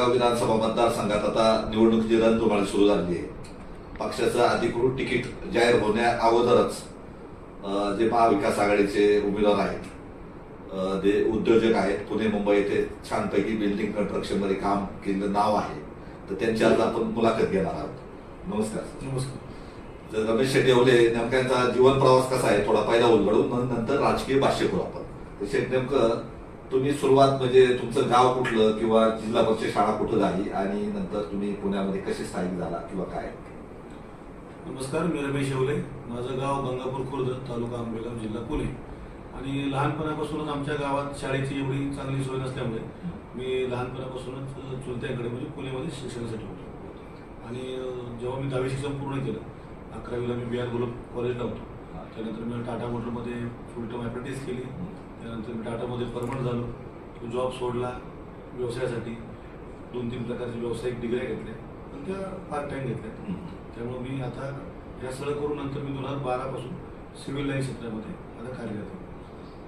आंबेगाव विधानसभा मतदारसंघात आता निवडणुकीची रणधुमाळी सुरू झाली आहे. पक्षाचं अधिकृत तिकीट जाहीर होण्या अगोदरच जे महाविकास आघाडीचे उमेदवार आहेत जे उद्योजक आहेत पुणे मुंबई येथे छानपैकी बिल्डिंग कन्स्ट्रक्शनमध्ये काम केलेलं नाव आहे तर त्यांची आज आपण मुलाखत घेणार आहोत. नमस्कार. नमस्कार. तर रमेश शेट्टी येवले नेमका यांचा जीवन प्रवास कसा आहे? थोडा पहिला उलगडून नंतर राजकीय भाष्य करू आपण. शेट नेमकं तुम्ही सुरुवात म्हणजे तुमचं गाव कुठलं किंवा जिल्हा परिषद शाळा कुठं झाली आणि नंतर तुम्ही पुण्यामध्ये कसे स्थायिक झाला किंवा काय? नमस्कार मी रमेश येवले. माझं गाव गंगापूर खुर्द तालुका आंबेगाव जिल्हा पुणे. आणि लहानपणापासूनच आमच्या गावात शाळेची एवढी चांगली सोय नसल्यामुळे मी लहानपणापासूनच चुलत्याकडे म्हणजे पुण्यामध्ये शिक्षणासाठी होतो. आणि जेव्हा मी दहावी शिक्षण पूर्ण केलं अकरावीला मी बी आर गुलाब कॉलेजला होतो. त्यानंतर मी टाटा मोटरमध्ये फुल टाईम ॲप्रेंटिस केली त्यानंतर मी टाटामध्ये परमनंट झालो. तो जॉब सोडला व्यवसायासाठी. दोन तीन प्रकारचे व्यावसायिक डिग्र्या घेतल्या. पण त्या पार्ट टाईम घेतल्या त्यामुळे मी आता या सगळं करून नंतर मी दोन हजार बारापासून सिव्हिल लाईन क्षेत्रामध्ये आता कार्यरत आहे.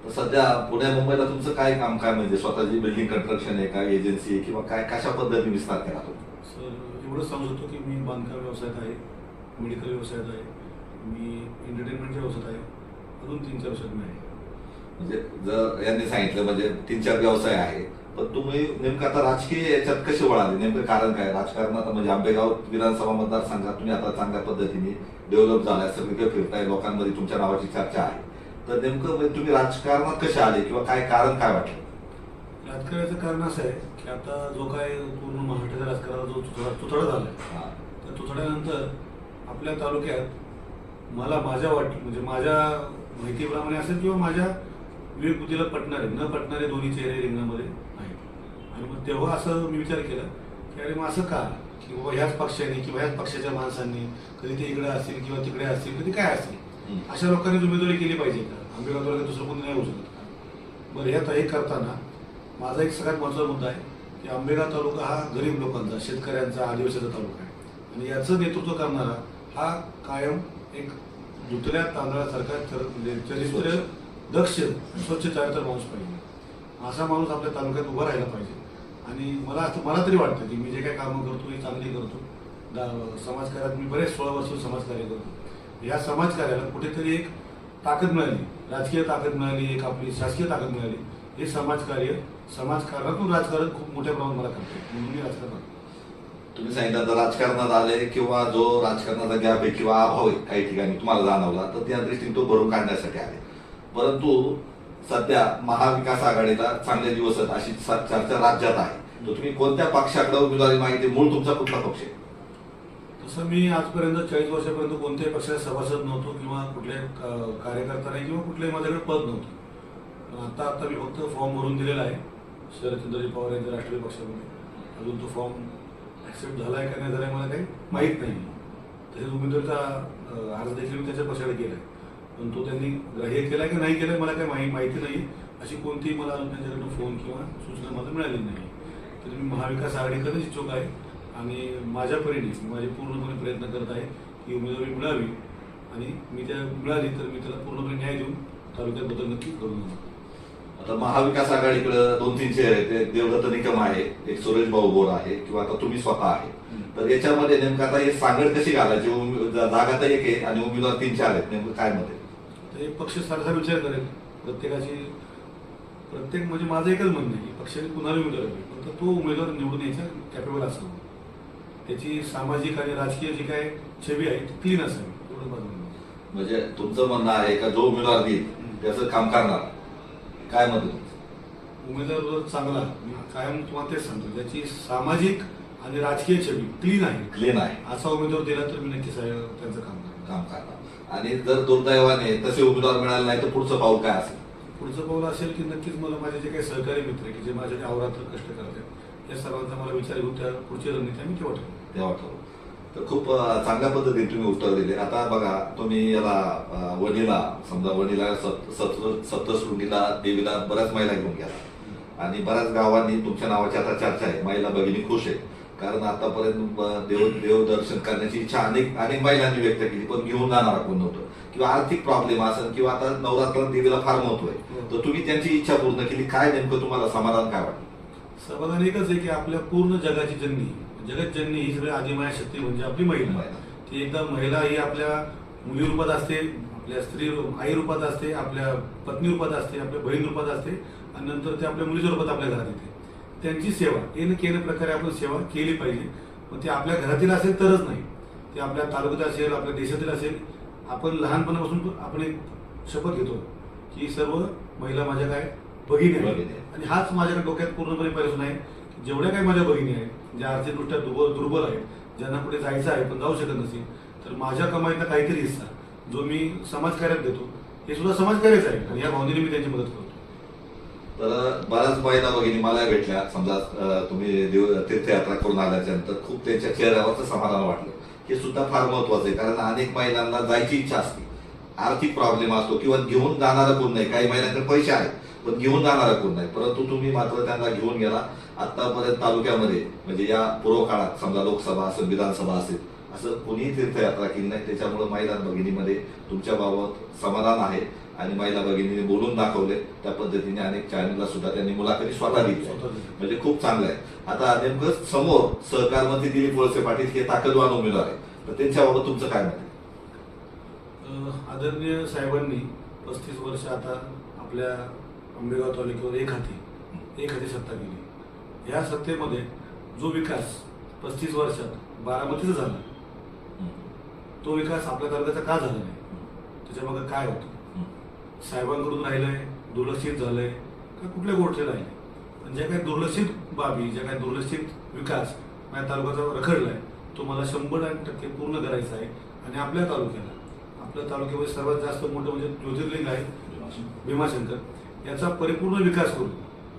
तर सध्या पुण्या मुंबईला तुमचं काय काम काय म्हणजे स्वतःची बिल्डिंग कन्स्ट्रक्शन आहे का एजन्सी आहे किंवा काय कशा पद्धतीने विस्तार केला तुम्ही? सर एवढंच सांगू शकतो की मी बांधकाम व्यवसायात आहे मेडिकल व्यवसायात आहे मी एंटरटेनमेंटच्या व्यवसायात आहे अजून तीन चार व्यवसायात मी आहे. म्हणजे जर यांनी सांगितलं म्हणजे तीन चार व्यवसाय आहे पण तुम्ही नेमकं आता राजकीय याच्यात कसे वळाले? नेमकं कारण काय? राजकारणात म्हणजे आंबेगाव विधानसभा मतदारसंघात तुम्ही आता चांगल्या पद्धतीने डेव्हलप झालाय सगळीकडे फिरताय लोकांमध्ये तुमच्या नावाची चर्चा आहे. तर नेमकं म्हणजे तुम्ही राजकारणात कसे आले किंवा काय कारण काय वाटलं? राजकारणाचं कारण असं आहे की आता जो काय पूर्ण महाराष्ट्राच्या राजकारणाचा जो तुथडा झाला. त्या तुथड्यानंतर आपल्या तालुक्यात मला माझ्या वाट म्हणजे माझ्या माहितीप्रमाणे असेल किंवा माझ्या विवेक बुद्धीला पटणारे न पटणारे दोन्ही चेहरे रिंगणामध्ये आहेत. आणि मग तेव्हा असं मी विचार केला की अरे मग असं का? की बाबा ह्याच पक्षाने किंवा ह्याच पक्षाच्या माणसांनी कधी ते इकडे असतील किंवा तिकडे असतील कधी काय असतील? हम्म. अशा लोकांनी उमेदवारी केली पाहिजे का? आंबेगाव तालुक्यात दुसरं कोणी नाही होऊ शकत बरं ह्यात हे करताना माझा एक सगळ्यात महत्त्वाचा मुद्दा आहे की आंबेगाव तालुका हा गरीब लोकांचा शेतकऱ्यांचा आदिवासीचा तालुका आहे. आणि याचं नेतृत्व करणारा हा कायम एक दुसऱ्या तांदळासारखा म्हणजे चरित्र दक्ष स्वच्छ चारित्र माणूस पाहिजे. असा माणूस आपल्या तालुक्यात उभा राहिला पाहिजे. आणि मला असं मला तरी वाटतं की मी जे काही कामं करतो हे चांगली करतो. दा- समाजकार्यात मी बरेच सोळा वर्ष समाजकार्य करतो. या समाजकार्याला कुठेतरी एक ताकद मिळाली. राजकीय ताकद मिळाली एक आपली शासकीय ताकद मिळाली. हे समाजकार्य समाजकारणातून राजकारण खूप मोठ्या प्रमाणात मला करते. म्हणून मी राजकारणात तुम्ही सांगितलं तर राजकारणात आले किंवा जो राजकारणाचा गॅप आहे किंवा अभाव आहे काही ठिकाणी तुम्हाला जाणवला तर त्या दृष्टीने तो भरून काढण्यासाठी आले. परंतु सध्या महाविकास आघाडीला चांगले दिवस आहेत अशी चर्चा राज्यात आहे. तर तुम्ही कोणत्या पक्षाकडे उमेदवारी माहिती मूळ तुमचा कुठला पक्ष आहे? तसं मी आजपर्यंत चाळीस वर्षापर्यंत कोणत्याही पक्षात सभासद नव्हतो किंवा कुठल्याही कार्यकर्ता नाही किंवा कुठल्याही माझ्याकडे पद नव्हतं. पण आता आता मी फक्त फॉर्म भरून दिलेला आहे शरदचंद्रजी पवार यांच्या राष्ट्रीय पक्षामध्ये. अजून तो फॉर्म ॲक्सेप्ट झाला आहे का नाही झाला आहे मला काही माहीत नाही. तसेच उमेदवारीचा अर्ज देखील मी त्याच्या पक्षाला केला आहे पण तो त्यांनी ग्राह्य केला की नाही केलं मला काही माहि माहिती नाही अशी कोणतीही मला त्यांच्याकडून फोन किंवा सूचना मला मिळाली नाही तरी मी महाविकास आघाडीकडेच इच्छुक आहे आणि माझ्या परीने माझे पूर्णपणे प्रयत्न करत आहे की उमेदवारी मिळावी आणि मी त्या मिळाली तर मी त्याला पूर्णपणे न्याय देऊन तालुक्यात बदल नक्की करून. आता महाविकास आघाडीकडे दोन तीन चेहरे आहेत एक देवदत्त निकम आहे एक सुरेश भाऊ बोर आहे किंवा आता तुम्ही स्वतः आहे. तर याच्यामध्ये नेमकं आता हे सांगड कशी घालायची? जागा तर एक आहे आणि उमेदवार तीन चार आहेत. नेमकं काय मत एक पक्ष सारखा विचार करेल. प्रत्येकाची प्रत्येक म्हणजे माझं एकच म्हणणं आहे की पक्षाने कुणाला उमेदवार फक्त तो उमेदवार निवडून यायचा कॅपेबल असावा. त्याची सामाजिक आणि राजकीय जी काय छबी आहे ती क्लीन असावी. एवढं माझं म्हणणं. म्हणजे तुमचं म्हणणं आहे का जो उमेदवार देईल त्याचं काम करणार? काय मत तुमचं? उमेदवार चांगला कायम तुम्हाला तेच सांगतो. त्याची सामाजिक आणि राजकीय छबी क्लीन आहे. क्लीन आहे. असा उमेदवार दिला तर मी नक्कीच आहे त्यांचं काम काम करणार. आणि जर दुर्दैवाने तसे उमेदवार मिळाले नाही तर पुढचं पाऊल काय असेल? पुढचं पाऊल असेल की नक्कीच मला माझे जे काही सहकारी मित्र की जे माझ्यासाठी अवरात्र कष्ट करतात या सर्वांचा मला विचार घेऊन त्या पुढची रणनीती आम्ही तेव्हा ठरवू तेव्हा ठरवू. तर खूप चांगल्या पद्धतीने तुम्ही उत्तर दिले. आता बघा तुम्ही याला वणीला समजा वणीला सप्तशृंगीला देवीला बऱ्याच महिला घेऊन गेला. आणि बऱ्याच गावांनी तुमच्या नावाची आता चर्चा आहे. महिला भगिनी खुश आहे कारण आतापर्यंत देव देव दर्शन करण्याची इच्छा अनेक अनेक महिलांनी व्यक्त केली पण घेऊन जाणार कोण नव्हतं. किंवा आर्थिक प्रॉब्लेम असेल किंवा आता नवरात्रात देवीला फार महत्त्व आहे. तर तुम्ही त्यांची इच्छा पूर्ण केली काय नेमकं तुम्हाला समाधान काय वाटतं समाधान एकच आहे की आपल्या पूर्ण जगाची जननी जगत जननी ही सगळी आदिमाया शक्ती म्हणजे आपली महिला. महिला. ती एकदा महिला ही आपल्या मुली रूपात असते आपल्या स्त्री आई रूपात असते आपल्या पत्नी रूपात असते आपल्या बहीण रूपात असते आणि नंतर ते आपल्या मुलीच्या रूपात आपल्या घरात येते. त्यांची सेवा येणं केल्या प्रकारे आपण सेवा केली पाहिजे. मग ती आपल्या घरातील असेल तरच नाही. ते आपल्या तालुक्यात असेल आपल्या देशातील असेल आपण लहानपणापासून आपण एक शपथ घेतो की सर्व महिला माझ्या काय भगिनी आहेत. आणि हाच माझ्याकडे डोक्यात पूर्णपणे परिसून आहे जेवढ्या काही माझ्या भगिनी आहेत ज्या आर्थिकदृष्ट्या दुर्बल दुर्बल आहेत ज्यांना कुठे जायचं आहे पण जाऊ शकत नसेल तर माझ्या कमाईतला काहीतरी हिस्सा जो मी समाजकार्यात देतो हे सुद्धा समाजकार्यच आहे. आणि या भावनेने मी त्यांची मदत करतो. तर बऱ्याच महिला भगिनी मला भेटल्या. समजा तुम्ही देव तीर्थयात्रा करून आल्याच्यानंतर खूप त्यांच्या चेहऱ्यावरचं समाधान वाटलं. हे सुद्धा फार महत्वाचं आहे. कारण अनेक महिलांना जायची इच्छा असते. आर्थिक प्रॉब्लेम असतो किंवा घेऊन जाणारा कोण नाही. काही महिलांकडे पैसे आहेत पण घेऊन जाणारा कोण नाही. परंतु तुम्ही मात्र त्यांना घेऊन गेला. आतापर्यंत तालुक्यामध्ये म्हणजे या पूर्व काळात समजा लोकसभा असेल विधानसभा असेल असं कोणीही तीर्थयात्रा केली नाही. त्याच्यामुळे महिला भगिनीमध्ये तुमच्याबाबत समाधान आहे. आणि महिला भगिनीने बोलून दाखवले त्या पद्धतीने अनेक चॅनलला सुद्धा त्यांनी मुलाखती स्वतः दिली. म्हणजे खूप चांगलं आहे. आता नेमकं समोर सहकार मंत्री दिलीप वळसे पाटील हे ताकदवान उमेदवार आहे तर त्यांच्याबाबत तुमचं काय मत अं, आदरणीय साहेबांनी पस्तीस वर्ष आता आपल्या आंबेगाव तालुक्यावर एक हाती एक हाती सत्ता केली. या सत्तेमध्ये जो विकास पस्तीस वर्षात बारामतीचा झाला तो विकास आपल्या तालुक्याचा का झाला नाही? त्याच्यामागे काय होतं? साहेबांकडून राहिलंय दुर्लक्षित झालंय का कुठल्या गोष्टी राहिले पण ज्या काही दुर्लक्षित बाबी ज्या काही दुर्लक्षित विकास माझ्या तालुक्याचा रखडलाय तो मला शंभर टक्के पूर्ण करायचा आहे आणि आपल्या तालुक्याला. आपल्या तालुक्यामध्ये सर्वात जास्त मोठं म्हणजे ज्योतिर्लिंग आहे भीमाशंकर. याचा परिपूर्ण विकास करून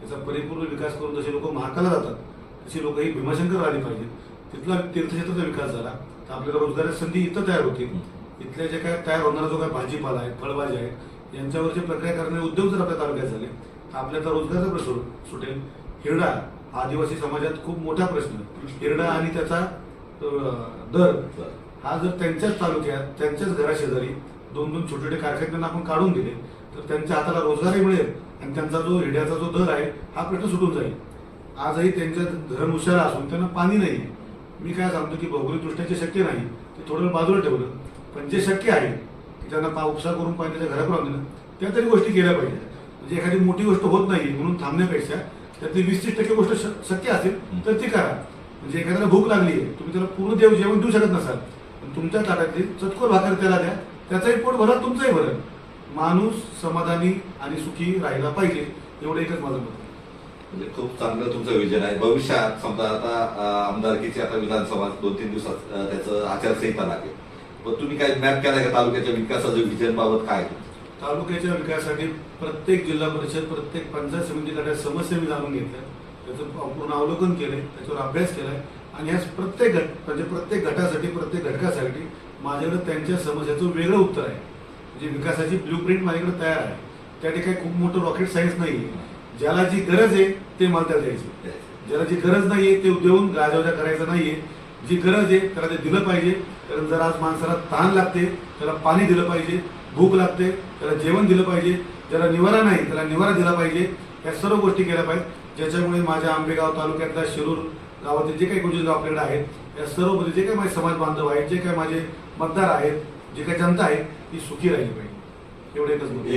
याचा परिपूर्ण विकास करून जसे लोक महाकाला जातात तशी लोक ही भीमाशंकर आली पाहिजेत. तिथला तीर्थक्षेत्राचा विकास झाला तर आपल्याला रोजगाराची संधी इथं तयार होतील. इथल्या जे काय तयार होणारा जो काय भाजीपाला आहे फळभाज्या आहेत यांच्यावरची प्रक्रिया करणारे उद्योग जर आपल्या तालुक्यात झाले तर आपल्याला रोजगाराचा प्रश्न सुटेल. हिरडा आदिवासी समाजात खूप मोठा प्रश्न. हिरडा आणि त्याचा दर हा जर त्यांच्याच तालुक्यात त्यांच्याच घराशेजारी दोन दोन छोटे छोटे कारखान्यांना आपण काढून दिले तर त्यांच्या हाताला रोजगारही मिळेल आणि त्यांचा जो हिड्याचा जो दर आहे हा प्रश्न सुटून जाईल. आजही त्यांच्या धरण उशारा असून त्यांना पाणी नाही मी काय सांगतो की भौगोलिकदृष्ट्या जे शक्य नाही ते थोडं बाजूला ठेवलं. पण जे शक्य आहे त्यांना पा उपसा करून पाहिजे त्या घरात आणून त्या तरी गोष्टी केल्या पाहिजे म्हणजे एखादी मोठी गोष्ट होत नाही म्हणून थांबण्यापेक्षा त्यातली वीस तीस टक्के गोष्ट श- शक्य असेल तर ती करा. म्हणजे एखाद्याला भूक लागली आहे तुम्ही त्याला पूर्ण देव जेवण देऊ शकत नसाल पण तुमच्या ताटातली चटकोर भाकर त्याला द्या त्याचाही पोट भरत तुमचंही भरा. माणूस समाधानी आणि सुखी राहायला पाहिजे एवढं एकच माझं मत म्हणजे खूप चांगलं तुमचं विजन आहे. भविष्यात समजा आता आमदारकीची आता विधानसभा दोन तीन दिवसात त्याचं आचारसंहिता लागेल. पण तुम्ही काय मॅप केलाय का तालुक्याच्या विकासाचं विजन बाबत काय? आहे? तालुक्याच्या विकासासाठी प्रत्येक जिल्हा परिषद प्रत्येक पंचायत समितीकडे समस्या मी जाणून घेतल्या. त्याचं पूर्ण अवलोकन केलंय त्याच्यावर अभ्यास केलाय. आणि ह्या प्रत्येक गट म्हणजे प्रत्येक गटासाठी प्रत्येक घटकासाठी माझ्याकडे त्यांच्या समस्याचं वेगळं उत्तर आहे. म्हणजे विकासाची ब्ल्यू प्रिंट माझ्याकडे तयार आहे. त्या ठिकाणी खूप मोठं रॉकेट सायन्स नाही ज्याला जी गरज आहे ते मला त्या द्यायची ज्याला जी गरज नाहीये ते देऊन गाजावजा करायचं नाहीये. जी गरज आहे त्याला ते दिलं पाहिजे. कारण जर आज माणसाला ताण लागते त्याला पाणी दिलं पाहिजे भूक लागते त्याला जेवण दिलं पाहिजे ज्याला निवारा नाही त्याला निवारा दिला पाहिजे या सर्व गोष्टी केल्या पाहिजेत. ज्याच्यामुळे माझ्या आंबेगाव तालुक्यातल्या शिरूर गावातील जे काही गोष्टी आपल्याकडे आहेत या सर्व जे काही माझे समाज बांधव आहेत जे काही माझे मतदार आहेत जे काही जनता आहे ती सुखी राहिली पाहिजे.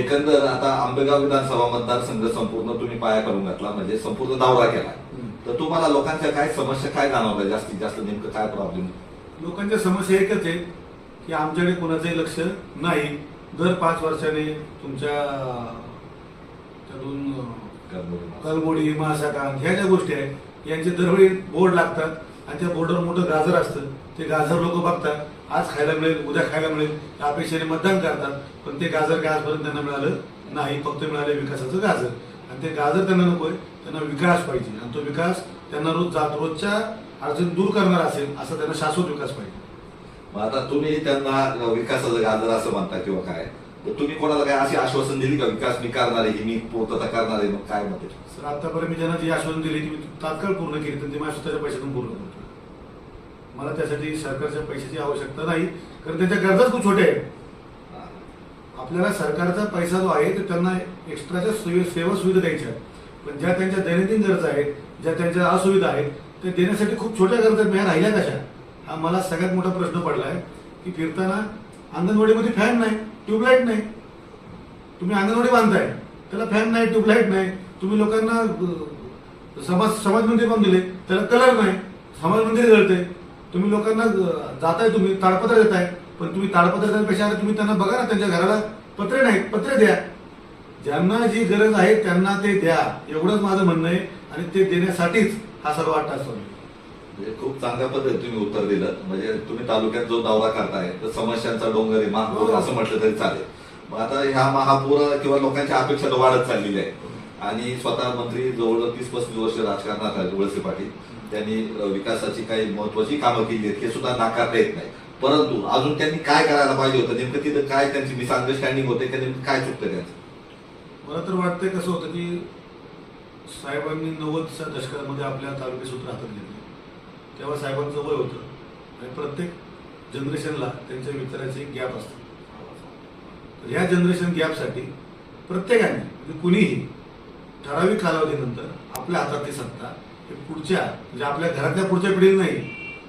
एकंदर आता आंबेगाव विधानसभा मतदारसंघ संपूर्ण तुम्ही पाया करून घातला म्हणजे संपूर्ण दावरा केला. तर तुम्हाला लोकांच्या काय समस्या काय जाणवल्या जास्तीत जास्त नेमकं काय प्रॉब्लेम लोकांच्या समस्या एकच आहे की आमच्याकडे कोणाचंही लक्ष नाही. दर पाच वर्षाने तुमच्या त्यातून कलमोडी महासाका ह्या ज्या गोष्टी आहेत यांचे दरवेळी बोर्ड लागतात आणि त्या बोर्डवर मोठं गाजर असतं. ते गाजर लोक बघतात. आज खायला मिळेल उद्या खायला मिळेल. या अपेक्षेने मतदान करतात. पण ते गाजर काय आजपर्यंत त्यांना मिळालं नाही. फक्त मिळाले विकासाचं गाजर. आणि ते गाजर त्यांना नकोय. त्यांना विकास पाहिजे. आणि तो विकास त्यांना रोज जात रोजच्या अडचणी दूर करणार असेल असा त्यांना शाश्वत विकास पाहिजे. मग आता तुम्ही त्यांना विकासाचं गाजर असं म्हणता किंवा काय? तुम्ही कोणाला काय अशी आश्वासन दिली का विकास मी करणार आहे ही मी पूर्तता करणार आहे मग काय मत आहे? सर आतापर्यंत मी ज्यांना जी आश्वासन दिली ती मी तात्काळ पूर्ण केली तर ती माझ्या स्वतःच्या पैशातून पूर्ण करतो मला त्यासाठी सरकारच्या पैशाची आवश्यकता नाही कारण त्यांच्या गरजाच खूप छोट्या आहेत. आपल्याला सरकारचा पैसा जो आहे तो त्यांना एक्स्ट्राच्या सोयी सेवा सुविधा द्यायच्या आहेत. पण ज्या त्यांच्या दैनंदिन गरजा आहेत ज्या त्यांच्या असुविधा आहेत ते देण्यासाठी खूप छोट्या गरजा ह्या राहिल्या कशा? हा मला सगळ्यात मोठा प्रश्न पडला आहे की फिरताना अंगणवाडीमध्ये फॅन नाही ट्यूबलाईट नाही. तुम्ही अंगणवाडी बांधताय त्याला फॅन नाही ट्यूबलाईट नाही. तुम्ही लोकांना समाज समाज मंदिर पण दिले त्याला कलर नाही. समाज मंदिर जळते. तुम्ही लोकांना जाताय तुम्ही ताडपत्र देताय पण तुम्ही ताडपत्र देण्यापेक्षा तुम्ही त्यांना बघा ना त्यांच्या घराला पत्रे नाहीत पत्रे द्या. ज्यांना जी गरज आहे त्यांना ते द्या. एवढंच माझं म्हणणं आहे आणि ते देण्यासाठीच हा सर्व अट्टा असतो. म्हणजे खूप चांगल्या पद्धतीने तुम्ही उत्तर दिलं. म्हणजे तुम्ही तालुक्यात जो दौरा करताय तर समस्यांचा डोंगर आहे महापूर असं म्हटलं तरी चालेल. मग आता ह्या महापूर किंवा लोकांच्या अपेक्षा वाढत चाललेली आहे. आणि स्वतः मंत्री जवळ तीस पस्तीस वर्ष राजकारणात आहेत वळसे पाटील. त्यांनी विकासाची काही महत्वाची कामं केली आहेत हे सुद्धा नाकारता येत नाही. परंतु अजून त्यांनी काय करायला पाहिजे होतं? नेमकं तिथं काय त्यांची मिसअंडरस्टँडिंग होते का? नेमकं काय चुकतं त्यांचं? मला तर वाटतंय कसं होतं की साहेबांनी नव्वदच्या दशकामध्ये आपल्या तालुके सूत्र हातात घेतले तेव्हा साहेबांचं वय होतं. आणि प्रत्येक जनरेशनला त्यांच्या विचाराचे गॅप असतात तर ह्या जनरेशन गॅपसाठी प्रत्येकाने म्हणजे कुणीही ठराविक कालावधीनंतर आपल्या हातातली सत्ता हे पुढच्या म्हणजे आपल्या घरातल्या पुढच्या पिढीला नाही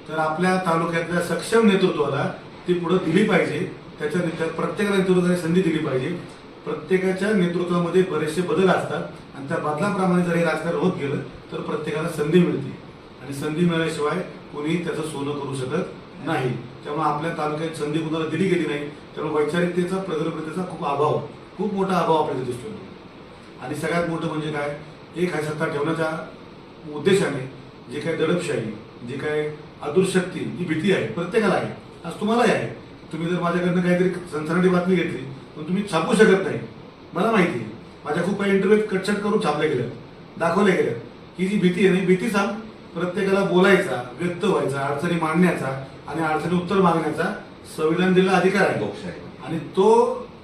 तर आपल्या तालुक्यातल्या सक्षम नेतृत्वाला ती पुढे दिली पाहिजे. त्याच्या त्या प्रत्येकाला नेतृत्वाने संधी दिली पाहिजे. प्रत्येकाच्या नेतृत्वामध्ये बरेचसे बदल असतात आणि त्या बदलाप्रमाणे जर हे राजकारण होत गेलं तर प्रत्येकाला संधी मिळते. आणि संधी मिळाल्याशिवाय कोणीही त्याचं सोनं करू शकत नाही. त्यामुळे आपल्या तालुक्यात संधी कुणाला दिली गेली नाही त्यामुळे वैचारिकतेचा प्रगल्भतेचा खूप अभाव खूप मोठा अभाव आपल्याला दिसतो आणि सगळ्यात मोठं म्हणजे काय? एक आहे सत्ता ठेवण्याच्या उद्देशाने जे काय दडपशाही जे काय अदुरशक्ती ही भीती आहे प्रत्येकाला आहे. आज तुम्हालाही आहे. तुम्ही जर माझ्याकडनं काहीतरी सनसनाटी बातमी घेतली पण तुम्ही छापू शकत नाही. मला माहिती आहे. माझ्या खूप काही इंटरव्ह्यू कटछट करून छापल्या गेल्या. दाखवल्या गेल्या. ही जी भीती आहे ना भीती सांग. प्रत्येकाला बोलायचा व्यक्त व्हायचा अडचणी मांडण्याचा आणि अडचणी उत्तर मागण्याचा संविधान दिलेला अधिकार आहे. लोकशाही आणि तो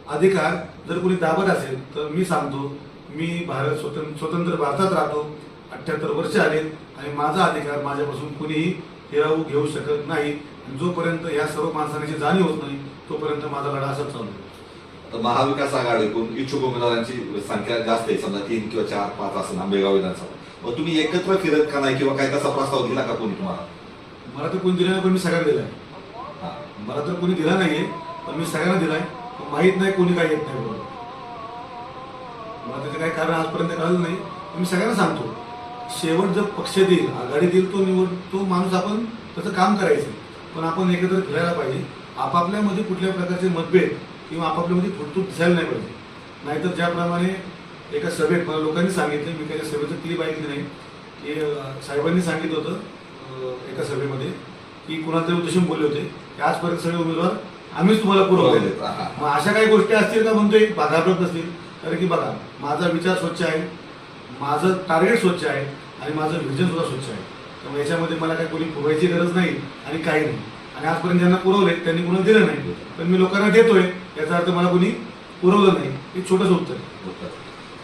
अधिकार जर कोणी दाबत असेल तर मी सांगतो मी भारत स्वतंत्र स्वतंत्र भारतात राहतो. अठ्याहत्तर वर्ष आले आणि माझा अधिकार माझ्यापासून कुणीही हिरावू घेऊ शकत नाही. जोपर्यंत या सर्व माणसांची जाणीव होत नाही तोपर्यंत माझा लढा असाच चालू आता महाविकास आघाडीकडून इच्छुक उमेदवारांची संख्या जास्त आहे समजा तीन किंवा चार पाच असं आंबेगाव विधानसभा. मग तुम्ही एकत्र फिरत का नाही किंवा काय तसा प्रस्ताव दिला का कोणी तुम्हाला? मला तर कोणी दिला नाही पण मी सगळ्यांना दिलाय. हा. मला तर कोणी दिला नाहीये पण मी सगळ्यांना दिलाय. माहीत नाही कोणी काय येत नाही बरोबर मला त्याचं काही कारण आजपर्यंत कळलं नाही. मी सगळ्यांना सांगतो शेवट जर पक्ष देईल आघाडी देईल तो निवड तो माणूस आपण त्याचं काम करायचं. पण आपण एकत्र फिरायला पाहिजे. आपापल्यामध्ये कुठल्या प्रकारचे मतभेद किंवा आपापल्यामध्ये फुटतूट दिसायला नाही पाहिजे. नाहीतर ज्याप्रमाणे एका सभेत मला लोकांनी सांगितलं मी काही सभेचं क्लिप ऐकली नाही. की साहेबांनी सांगितलं होतं एका सभेमध्ये की कुणाला तरी उद्देशून बोलले होते. की आजपर्यंत सगळे उमेदवार आम्हीच तुम्हाला पुरवले. मग अशा काही गोष्टी असतील का म्हणतोय? घाबरत नसतील. कारण की बघा माझा विचार स्वच्छ आहे. माझं टार्गेट स्वच्छ आहे. आणि माझं व्हिजन सुद्धा स्वच्छ आहे. त्यामुळे याच्यामध्ये मला काही कोणी पुरवायची गरज नाही आणि काही नाही. आणि आजपर्यंत ज्यांना पुरवले त्यांनी कुणाला दिलं नाही. पण मी लोकांना देतोय याचा अर्थ मला कोणी पुरवलं नाही. हे छोटंच उत्तर आहे.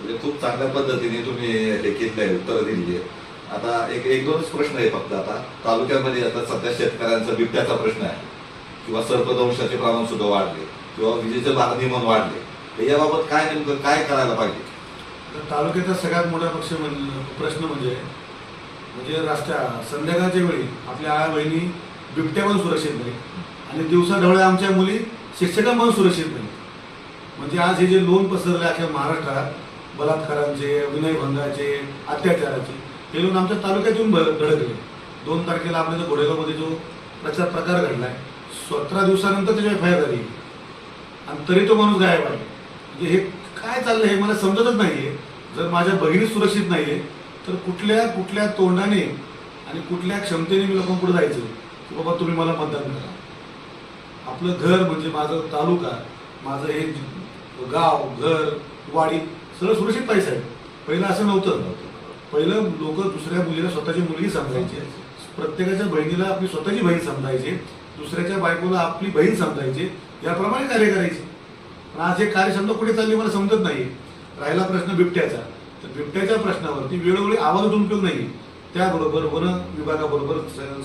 म्हणजे खूप चांगल्या पद्धतीने तुम्ही केलेलं उत्तर दिली आहे आता एक एक दोनच प्रश्न आहे फक्त आता. तालुक्यामध्ये आता सध्या शेतकऱ्यांचा बिबट्याचा प्रश्न आहे. किंवा सर्पदंशाचे प्रमाण सुद्धा वाढले. किंवा विजेचे नियमन वाढले. याबाबत काय नेमकं काय करायला पाहिजे? तर तालुक्याचा सगळ्यात मोठा पक्ष प्रश्न म्हणजे म्हणजे रस्त्या संध्याकाळच्या वेळी आपल्या आया बहिणी बिबट्या पण सुरक्षित नाही आणि दिवसा ढवळ्या आमच्या मुली शिक्षकांमध्ये सुरक्षित नाही म्हणजे आज हे जे लोन पसरले अख्या महाराष्ट्रात बलात्कारांचे विनयभंगाचे अत्याचाराचे हे लोन आमच्या तालुक्यातून येऊन धडकले दोन तारखेला आपल्या जो घोडेगावमध्ये जो प्रचार प्रकार घडलाय सतरा दिवसानंतर त्याची एफ आय आर झाली. आणि तरी तो माणूस गायब आहे. म्हणजे हे काय चाललं हे मला समजतच नाहीये. जर माझ्या बहिणी सुरक्षित नाहीये तर कुठल्या कुठल्या तोंडाने आणि कुठल्या क्षमतेने मी लोकांपुढे जायचं? की बाबा तुम्ही मला मतदान करा. आपलं घर म्हणजे माझं तालुका माझं हे गाव घर वाडी सगळं सुरक्षित पाहिजे साहेब. पहिलं असं नव्हतं. पहिलं लोक दुसऱ्या मुलीला स्वतःची मुलगी समजायची. प्रत्येकाच्या बहिणीला आपली स्वतःची बहीण समजायची. दुसऱ्याच्या बायकोला आपली बहीण समजायची. याप्रमाणे कार्य करायचे. पण आज हे कार्यक्षमता कुठे चालली मला समजत नाही राहिला प्रश्न बिबट्याचा. तर बिबट्याच्या प्रश्नावरती वेळोवेळी आवाज उपयोग नाही त्याबरोबर वन विभागाबरोबर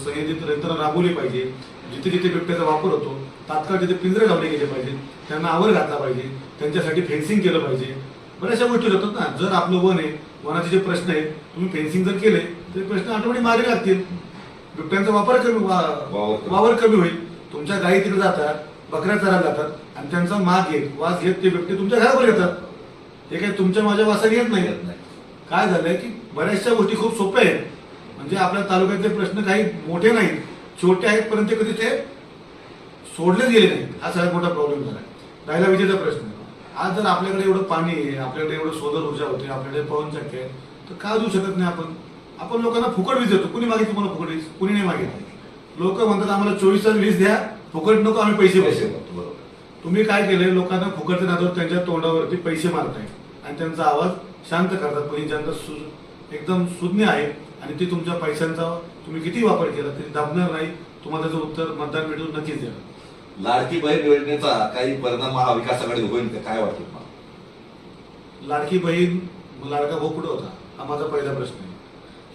संयोजित यंत्रणा राबवली पाहिजे. जिथे जिथे बिबट्याचा वापर होतो तात्काळ तिथे पिंजरे लावले गेले पाहिजे त्यांना आवर घातला पाहिजे त्यांच्यासाठी फेन्सिंग केलं पाहिजे. बऱ्याचशा गोष्टी होतात ना. जर आपलं वन आहे कोणाचे जे प्रश्न आहेत तुम्ही फेन्सिंग जर केले तर ते प्रश्न ऑटोमॅटिक मागे लागतील. बिबट्यांचा वापर कमी वा- वावर कमी. होईल. तुमच्या गायी तिकडे जातात बकऱ्या चरायला जातात आणि त्यांचा माग घेत वास घेत ते बिबटे तुमच्या घरावर येतात. हे काही तुमच्या माझ्या नाही. येत नाही. काय झालंय की बऱ्याचशा गोष्टी खूप सोप्या आहेत. म्हणजे आपल्या तालुक्यातले प्रश्न काही मोठे नाहीत छोटे आहेत परंतु कधी ते सोडलेच गेले नाहीत. हा सगळ्यात मोठा प्रॉब्लेम झाला. राहिला विजेचा प्रश्न. आज जर आपल्याकडे एवढं पाणी आहे आपल्याकडे एवढं सोलर ऊर्जा होते आपल्याकडे पवन चक्की आहे तर का देऊ शकत नाही आपण? आपण लोकांना फुकट वीज देतो. कुणी मागितली तुम्हाला फुकट वीज? कुणी नाही मागितली? लोक म्हणतात आम्हाला चोवीस तास वीज द्या फुकट नको आम्ही पैसे पैसे बरोबर. तुम्ही काय केलंय? लोकांना फुकटच्या नादावर त्यांच्या तोंडावरती पैसे मारताय आणि त्यांचा आवाज शांत करतात. पण ही जनता सु- एकदम सुज्ञ आहे. आणि ती तुमच्या पैशांचा तुम्ही किती वापर केला तरी दाबणार नाही. तुम्हाला त्याचं उत्तर मतदान भेटून नक्कीच द्या लाडकी बहीण योजनेचा काही परिणाम महाविकास आघाडी होईल का? काय वाटतं तुम्हाला? लाडकी बहीण लाडका भाऊ कुठे होता? हा माझा पहिला प्रश्न आहे.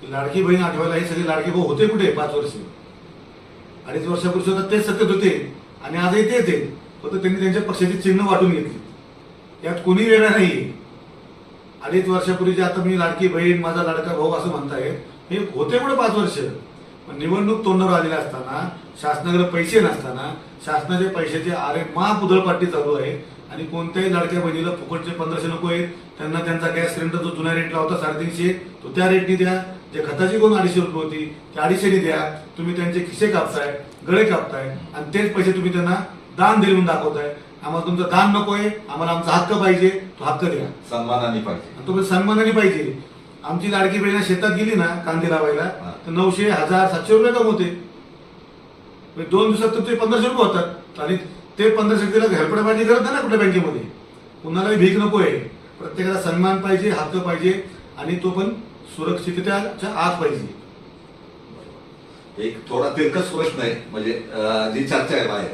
की लाडकी बहीण आठवायला हे सगळे लाडके भाऊ होते कुठे पाच वर्ष? अडीच वर्षापूर्वी सुद्धा तेच सत्तेत होते आणि आजही तेच आहेत. फक्त त्यांनी त्यांच्या पक्षाची चिन्ह वाटून घेतली. यात कोणी वेगळा नाहीये. अडीच वर्षापूर्वी जे आता मी लाडकी बहीण माझा लाडका भाऊ असं म्हणताय हे होते कुठे पाच वर्ष. पण निवडणूक तोंडावर आलेल्या असताना शासनाकडे पैसे नसताना शासनाच्या पैशाचे आरे माप उधळपाटी चालू आहे आणि कोणत्याही लाडक्या बहिणीला फुकटचे पंधराशे नको आहेत. त्यांना त्यांचा गॅस सिलेंडर जो जुन्या रेटला होता साडेतीनशे. तो त्या रेटनी द्या. जे खताची कोण अडीचशे रुपये होती त्या अडीचशेने द्या. तुम्ही त्यांचे खिसे कापताय गळे कापताय आणि तेच पैसे तुम्ही त्यांना दान दिले म्हणून दाखवताय. आम्हाला तुमचं दान नकोय. आम्हाला आमचा हक्क पाहिजे. तो हक्क द्या. सन्मानाने पाहिजे. तुम्ही सन्मानाने पाहिजे. आमची लाडकी बहीण शेतात गेली ना कांदे लावायला. तर नऊशे हजार सातशे रुपये कमवते. म्हणजे दोन दिवसात तर ते पंधराशे रुपये होतात. आणि ते पंधराशे तिला घरपडाबाजी करत नाही ना कुठल्या बँकेमध्ये. कुणालाही भीक नको आहे. प्रत्येकाला सन्मान पाहिजे हक्क पाहिजे आणि तो पण सुरक्षिततेच्या आत पाहिजे. एक थोडा तिरकस प्रश्न आहे. म्हणजे जी चर्चा आहे बाहेर.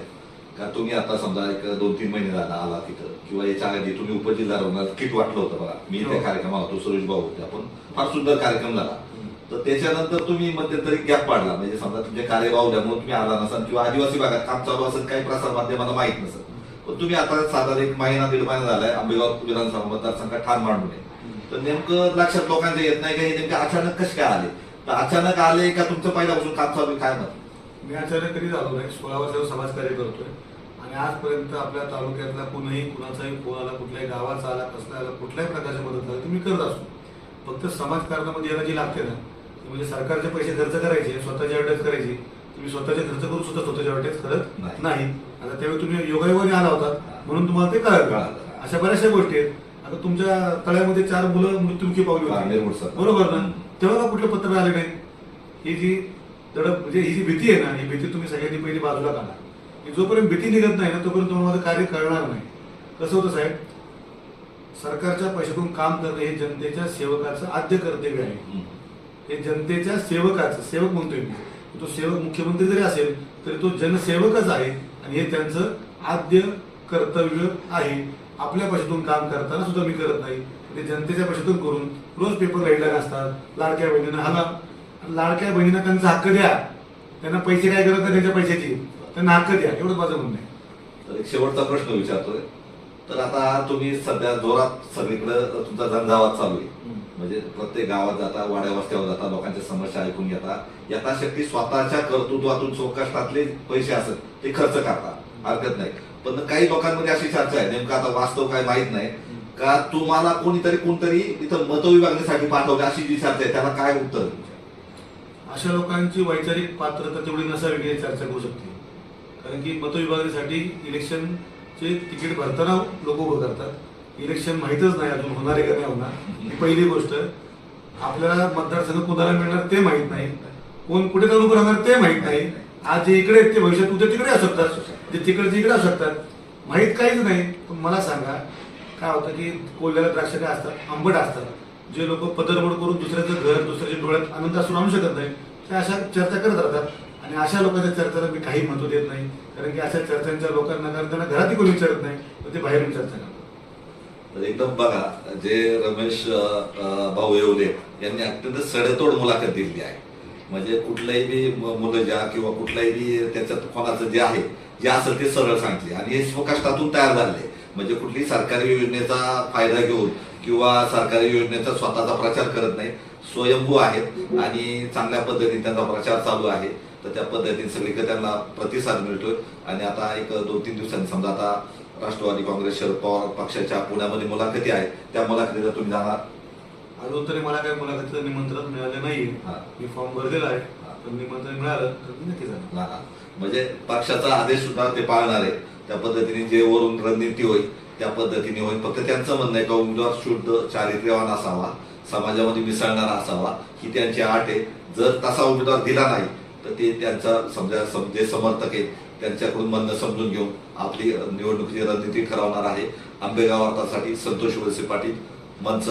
का तुम्ही आता समजा एक दोन तीन महिने झाला आला तिथं किंवा याच्या आधी तुम्ही उपजिल्हा रुग्णालयात किट वाटलं होतं बघा. मी त्या हो. कार्यक्रमात होतो सुरेश भाऊ होते आपण. फार सुंदर कार्यक्रम झाला. तर त्याच्यानंतर तुम्ही मध्यंतरी गॅप पाडला. म्हणजे समजा तुमचे कार्य वावल्यामुळे तुम्ही आला नसाल किंवा आदिवासी भागात काम चालू असेल काही प्रसार माध्यमाला माहीत नसेल. पण तुम्ही आता साधारण एक महिना दीड महिना झालाय आंबेगाव विधानसभा मतदारसंघात ठाण मांडून आहे. तर नेमकं लक्षात लोकांच्या येत नाही का? हे नेमकं अचानक कसे काय आले? तर अचानक आले का तुमचं पहिल्यापासून काम चालू? काय मत मी आचार्य कधी झालो नाही. सोळा वर्षाचं समाजकार्य करतोय. आणि आजपर्यंत आपल्या तालुक्यातला कुणीही कुणाचाही फोन आला कुठल्याही गावाचा आला कसला आला कुठल्याही प्रकारची मदत झाली तुम्ही करत असतो. फक्त समाजकारणामध्ये याला जी लागते ना ती म्हणजे सरकारचे पैसे खर्च करायचे स्वतःची ऍडव्हर्टाईज करायची. तुम्ही स्वतःचे खर्च करून सुद्धा स्वतःची ऍडव्हर्टाईज करत नाही. आता त्यावेळी तुम्ही योगायोगाने आला होता. म्हणून तुम्हाला ते कळालं. अशा बऱ्याचशा गोष्टी आहेत. आता तुमच्या तळ्यामध्ये चार मुलं मृत्युमुखी पावली होती. बरोबर ना? तेव्हा का कुठलं पत्र आले नाही? ही जी दडप म्हणजे ही जी भीती आहे ना ही भीती तुम्ही सगळ्यांनी पहिली बाजूला काढा. की जोपर्यंत भीती निघत नाही ना तोपर्यंत तुम्हाला माझं कार्य कळणार नाही. कसं होतं साहेब? सरकारच्या पैशातून काम करणे हे जनतेच्या सेवकाचं आद्य कर्तव्य आहे. हे जनतेच्या सेवकाचं सेवक म्हणतोय मी. तो सेवक मुख्यमंत्री जरी असेल तरी तो जनसेवकच आहे आणि हे त्यांचं आद्य कर्तव्य आहे. आपल्या पैशातून काम करताना सुद्धा मी करत नाही. ते जनतेच्या पैशातून करून रोज पेपर हेडलाईन असतात लाडक्या बहिणींना हाला लाडक्या बहिणींना त्यांचा हक्क द्या. त्यांना पैसे काय करत नाही त्यांच्या पैशाची? त्यांना हक्क द्या. एवढंच माझं म्हणणं आहे. तर एक शेवटचा प्रश्न विचारतोय. तर आता तुम्ही सध्या जोरात सगळीकडे तुमचा झंझावात चालू आहे. म्हणजे प्रत्येक गावात जाता वाड्या वस्त्यावर जाता लोकांच्या समस्या ऐकून घेता. यथाशक्ती स्वतःच्या कर्तृत्वातून स्वकष्टातले पैसे असत ते खर्च करता. हरकत नाही. पण काही लोकांमध्ये अशी चर्चा आहे. नेमकं आता वास्तव काय माहीत नाही. का तुम्हाला कोणीतरी कोणतरी इथं मतविभागणीसाठी पाठवले अशी जी चर्चा आहे त्याला काय उत्तर? अशा लोकांची वैचारिक पात्रता तेवढी नसावी की चर्चा करू शकते. कारण की मतविभागासाठी इलेक्शनचे तिकीट भरताना लोक उभं करतात. इलेक्शन माहीतच नाही अजून होणार आहे का नाही होणार. ही पहिली गोष्ट. आपल्याला मतदारसंघ कुणाला मिळणार ते माहीत नाही. कोण कुठे जाऊन राहणार ते माहीत नाही. आज जे इकडे आहेत ते भविष्यात उद्या तिकडे असू शकतात. ते तिकडे इकडे असू शकतात. माहीत काहीच नाही. पण मला सांगा काय होतं की कोल्ह्याला द्राक्ष काय असतात? आंबट असतात. जे लोक पदरमोड करून दुसऱ्याचं घर दुसऱ्याच्या डोळ्यात आनंद असून आणू शकत नाही. त्या अशा चर्चा करत राहतात. आणि अशा लोकांच्या चर्चेला मी काही महत्त्व देत नाही. कारण की अशा चर्चांच्या लोकांना कारण त्यांना घरातही कोणी विचारत नाही तर ते बाहेरून चर्चा करतात. तर एकदम बघा जे रमेश भाऊ येवले यांनी अत्यंत सडेतोड मुलाखत दिली आहे. म्हणजे कुठलाही बी मुलं ज्या किंवा कुठलाही बी त्याच्यात कोणाचं जे आहे जे असेल ते सरळ सांगते आणि हे स्वकष्टातून तयार झाले म्हणजे कुठली सरकारी योजनेचा फायदा घेऊन किंवा सरकारी योजनेचा स्वतःचा प्रचार करत नाही स्वयंभू आहेत आणि चांगल्या पद्धतीने त्यांचा प्रचार चालू आहे. तर त्या पद्धतीने सगळीकडे त्यांना प्रतिसाद मिळतोय. आणि आता एक दोन तीन दिवसांनी समजा आता राष्ट्रवादी काँग्रेस शरद पवार पक्षाच्या पुण्यामध्ये मुलाखती आहेत. त्या मुलाखतीला तुम्ही जाणार? अजून तरी मला काही मुलाखतीचं निमंत्रण मिळालं नाही हा. मी फॉर्म भरलेला आहे. तर निमंत्रण मिळालं तर मी नक्की जाणार. म्हणजे पक्षाचा आदेश सुद्धा ते पाळणार आहे. त्या पद्धतीने जे वरून रणनीती होईल त्या पद्धतीने होईल. फक्त त्यांचं म्हणणं आहे का उमेदवार शुद्ध चारित्र्यवान असावा. समाजामध्ये मिसळणारा असावा ही त्यांची आठ आहे. जर तसा उमेदवार दिला नाही तर ते त्यांचा समजा सम- जे समर्थक आहेत त्यांच्याकडून म्हणणं समजून घेऊन आपली निवडणुकीची रणनीती ठरवणार आहे. आंबेगाव अर्थासाठी संतोष वळसे पाटील मंच.